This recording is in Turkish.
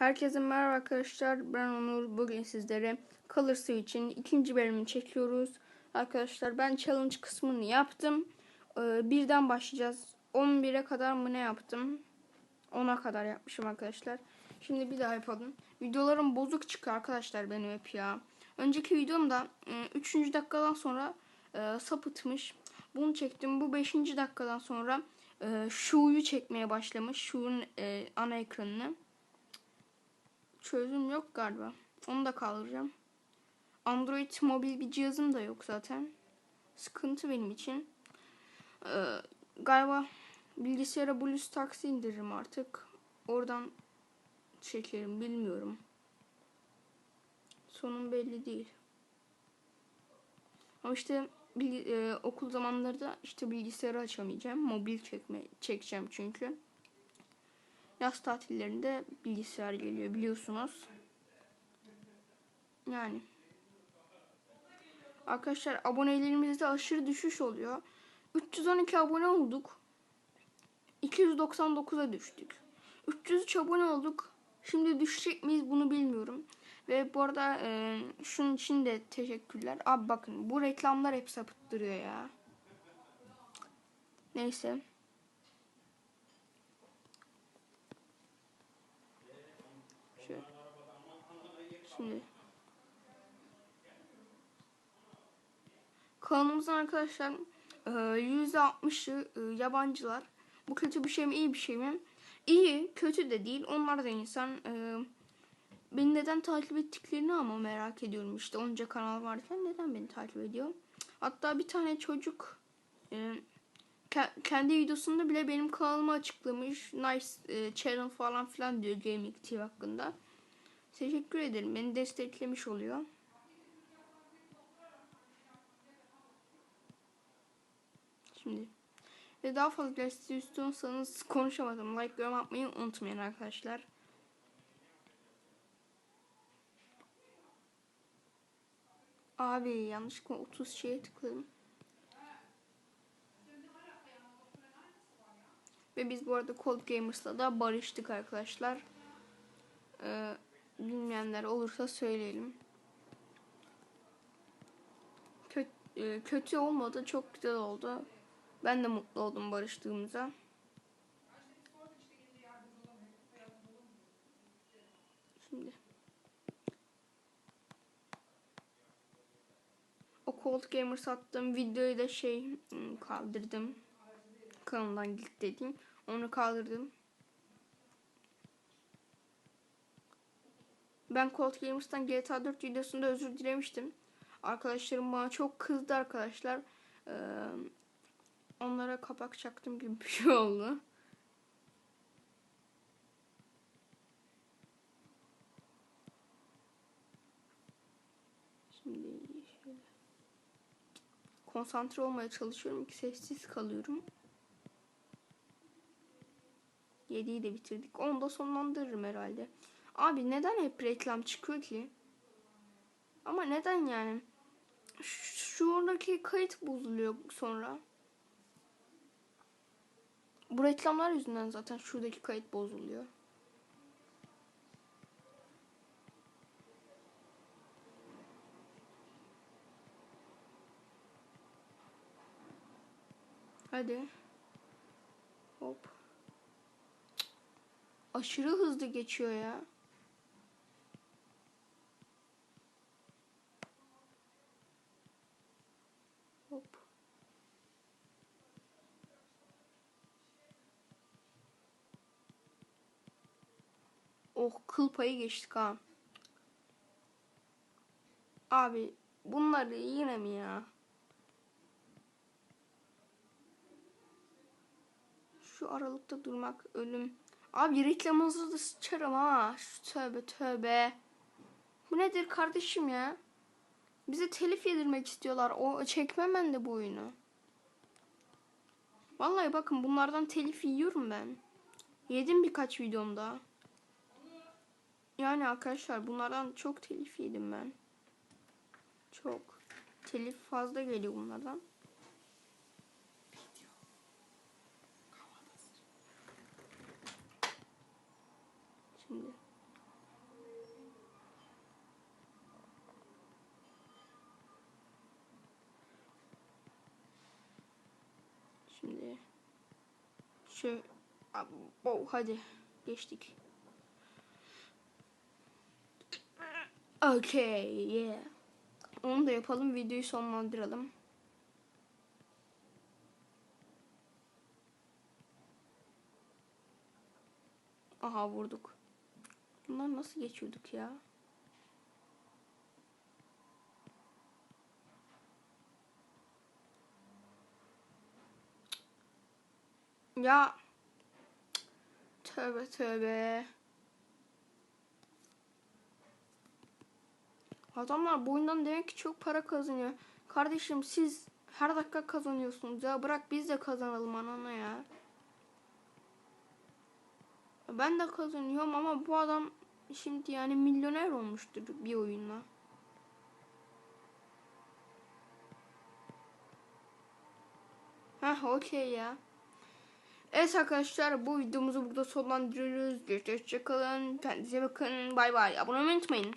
Herkese merhaba arkadaşlar. Ben Onur. Bugün sizlere Color Switch'in ikinci bölümünü çekiyoruz. Arkadaşlar ben challenge kısmını yaptım. Ee, birden başlayacağız. 11'e kadar mı ne yaptım? 10'a kadar yapmışım arkadaşlar. Şimdi bir daha yapalım. Videolarım bozuk çıkıyor arkadaşlar benim hep ya. Önceki videomda 3. dakikadan sonra e, sapıtmış. Bunu çektim. Bu 5. dakikadan sonra e, şuyu çekmeye başlamış. Şu'nun e, ana ekranını çözüm yok galiba. Onu da kaldıracağım. Android mobil bir cihazım da yok zaten. Sıkıntı benim için. Ee, galiba bilgisayara BlueStacks indiririm artık. Oradan çekerim bilmiyorum. Sonum belli değil. Ama işte bil, e, okul zamanları da işte bilgisayarı açamayacağım. Mobil çekme çekeceğim çünkü. Yaz tatillerinde bilgisayar geliyor biliyorsunuz. Yani. Arkadaşlar abonelerimizde aşırı düşüş oluyor. 312 abone olduk. 299'a düştük. 303 abone olduk. Şimdi düşecek miyiz bunu bilmiyorum. Ve bu arada e, şunun için de teşekkürler. Abi bakın bu reklamlar hep sapıttırıyor ya. Neyse. Şöyle. Şimdi. Kanalımızın arkadaşlar %60'ı e, yabancılar. Bu kötü bir şey mi iyi bir şey mi? İyi, kötü de değil. Onlar da insan. E, beni neden takip ettiklerini ama merak ediyorum işte. Onca kanal varken neden beni takip ediyor? Hatta bir tane çocuk e, kendi videosunda bile benim kanalımı açıklamış. Nice e, channel falan filan diyor Gaming TV hakkında. Teşekkür ederim. Beni desteklemiş oluyor. Şimdi ve daha fazla istiyorsanız konuşamadım. Like yorum atmayı unutmayın arkadaşlar. Abi yanlışlıkla 30 şeye tıkladım. Ve biz bu arada Cold Gamers'la da barıştık arkadaşlar. Ee, bilmeyenler olursa söyleyelim. Kötü, e, kötü olmadı. Çok güzel oldu. Ben de mutlu oldum barıştığımıza. Şimdi. O Cold Gamer sattığım videoyu da şey hmm, kaldırdım. Kanaldan git dedim. Onu kaldırdım. Ben Cold Gamers'tan GTA 4 videosunda özür dilemiştim. Arkadaşlarım bana çok kızdı arkadaşlar. Ee, onlara kapak çaktım gibi bir şey oldu. Şimdi şöyle konsantre olmaya çalışıyorum ki sessiz kalıyorum. 7'yi de bitirdik. Onu da sonlandırırım herhalde. Abi neden hep reklam çıkıyor ki? Ama neden yani? Şu oradaki kayıt bozuluyor sonra. Bu reklamlar yüzünden zaten şuradaki kayıt bozuluyor. Hadi. Hop. Aşırı hızlı geçiyor ya. Hop. Oh kıl payı geçtik ha. Abi bunları yine mi ya? Şu aralıkta durmak ölüm. Abi reklamınızı da sıçarım ha. Şu tövbe tövbe. Bu nedir kardeşim ya? Bize telif yedirmek istiyorlar. O çekmem ben de bu oyunu. Vallahi bakın bunlardan telif yiyorum ben. Yedim birkaç videomda. Yani arkadaşlar bunlardan çok telif yedim ben. Çok. Telif fazla geliyor bunlardan. Şimdi. Şimdi. Şu. Oh, hadi. Geçtik. Okay, yeah. Onu da yapalım, videoyu sonlandıralım. Aha vurduk. Bunlar nasıl geçiyorduk ya? Ya tövbe tövbe. Adamlar bu oyundan demek ki çok para kazanıyor. Kardeşim siz her dakika kazanıyorsunuz ya. Bırak biz de kazanalım anana ya. Ben de kazanıyorum ama bu adam şimdi yani milyoner olmuştur bir oyunla. Heh okey ya. Evet arkadaşlar bu videomuzu burada sonlandırıyoruz. Görüşürüz. Hoşçakalın. Kendinize bakın. Bay bay. Abone olmayı unutmayın.